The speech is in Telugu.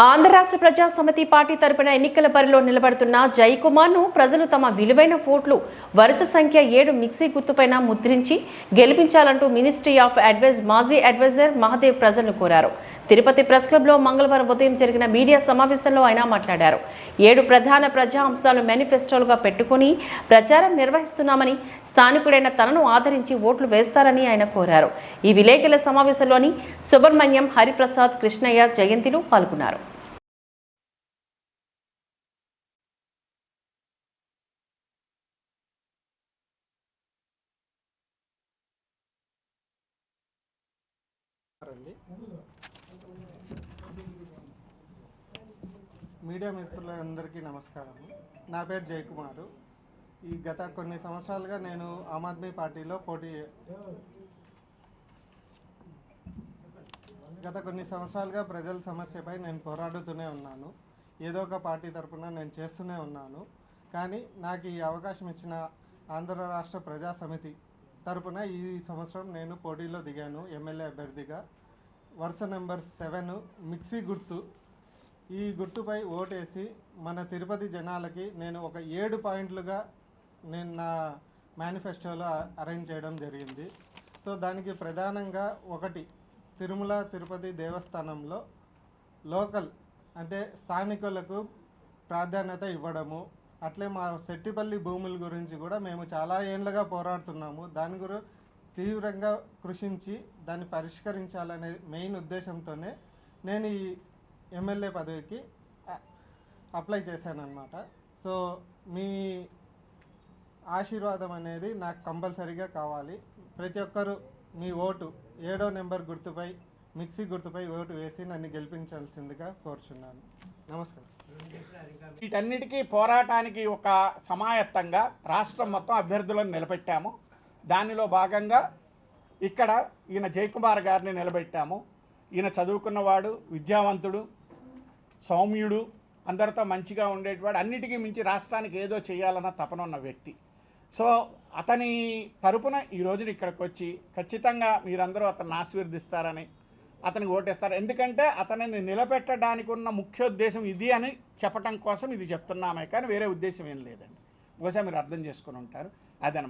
ఆంధ్ర రాష్ట్ర ప్రజా సమితి పార్టీ తరపున ఎన్నికల బరిలో నిలబడుతున్న జయకుమార్ను ప్రజలు తమ విలువైన ఓట్లు వరుస సంఖ్య ఏడు మిక్సీ గుర్తుపైన ముద్రించి గెలిపించాలంటూ మినిస్ట్రీ ఆఫ్ అడ్వైజ్ మాజీ అడ్వైజర్ మహదేవ్ ప్రజలను కోరారు. తిరుపతి ప్రెస్ క్లబ్లో మంగళవారం ఉదయం జరిగిన మీడియా సమావేశంలో ఆయన మాట్లాడారు. ఏడు ప్రధాన ప్రజా అంశాలు మేనిఫెస్టోలుగా పెట్టుకుని ప్రచారం నిర్వహిస్తున్నామని స్థానికుడైన తనను ఆదరించి ఓట్లు వేస్తారని ఆయన కోరారు. ఈ విలేకరుల సమావేశంలోని సుబ్రహ్మణ్యం హరిప్రసాద్ కృష్ణయ్య జయంతిలు పాల్గొన్నారు. అండి మీడియా మిత్రులందరికీ నమస్కారం. నా పేరు జయకుమారు. ఈ గత కొన్ని సంవత్సరాలుగా నేను ఆమ్ ఆద్మీ పార్టీలో పోటీ గత కొన్ని సంవత్సరాలుగా ప్రజల సమస్యపై నేను పోరాడుతూనే ఉన్నాను. ఏదో ఒక పార్టీ తరపున నేను చేస్తూనే ఉన్నాను. కానీ నాకు ఈ అవకాశం ఇచ్చిన ఆంధ్ర రాష్ట్ర ప్రజా సమితి తరపున ఈ సంవత్సరం నేను పోటీలో దిగాను. ఎమ్మెల్యే అభ్యర్థిగా. వరుస నెంబర్ సెవెన్ మిక్సీ గుర్తు. ఈ గుర్తుపై ఓటేసి మన తిరుపతి జనాలకి నేను ఒక ఏడు పాయింట్లుగా నేను నా మేనిఫెస్టోలో అరేంజ్ చేయడం జరిగింది. సో దానికి ప్రధానంగా ఒకటి తిరుమల తిరుపతి దేవస్థానంలో లోకల్ అంటే స్థానికులకు ప్రాధాన్యత ఇవ్వడము. అట్లే మా సెట్టిపల్లి భూముల గురించి కూడా మేము చాలా ఏళ్ళగా పోరాడుతున్నాము. దాని గురించి తీవ్రంగా కృషించి దాన్ని పరిష్కరించాలనే మెయిన్ ఉద్దేశంతోనే నేను ఈ ఎమ్మెల్యే పదవికి అప్లై చేశానమాట సో మీ ఆశీర్వాదం అనేది నాకు కంపల్సరీగా కావాలి. ప్రతి ఒక్కరూ మీ ఓటు ఏడో నెంబర్ గుర్తుపై మిక్సీ గుర్తుపై ఓటు వేసి నన్ను గెలిపించాల్సిందిగా కోరుచున్నాను. నమస్కారం. వీటన్నిటికీ పోరాటానికి ఒక సమాయత్తంగా రాష్ట్రం మొత్తం అభ్యర్థులను నిలబెట్టాము. దానిలో భాగంగా ఇక్కడ ఈయన జయకుమార్ గారిని నిలబెట్టాము. ఈయన చదువుకున్నవాడు విద్యావంతుడు సౌమ్యుడు అందరితో మంచిగా ఉండేటివాడు అన్నిటికీ మించి రాష్ట్రానికి ఏదో చేయాలన్న తపన ఉన్న వ్యక్తి. సో అతని తరపున ఈ రోజున ఇక్కడికి వచ్చి ఖచ్చితంగా మీరందరూ అతన్ని ఆశీర్వదిస్తారని అతనికి ఓటేస్తారు. ఎందుకంటే అతనిని నిలబెట్టడానికి ఉన్న ముఖ్య ఉద్దేశం ఇది అని చెప్పటం కోసం ఇది చెప్తున్నామే కానీ వేరే ఉద్దేశం ఏం లేదండి. బహుశా మీరు అర్థం చేసుకుని ఉంటారు. అదనమాట.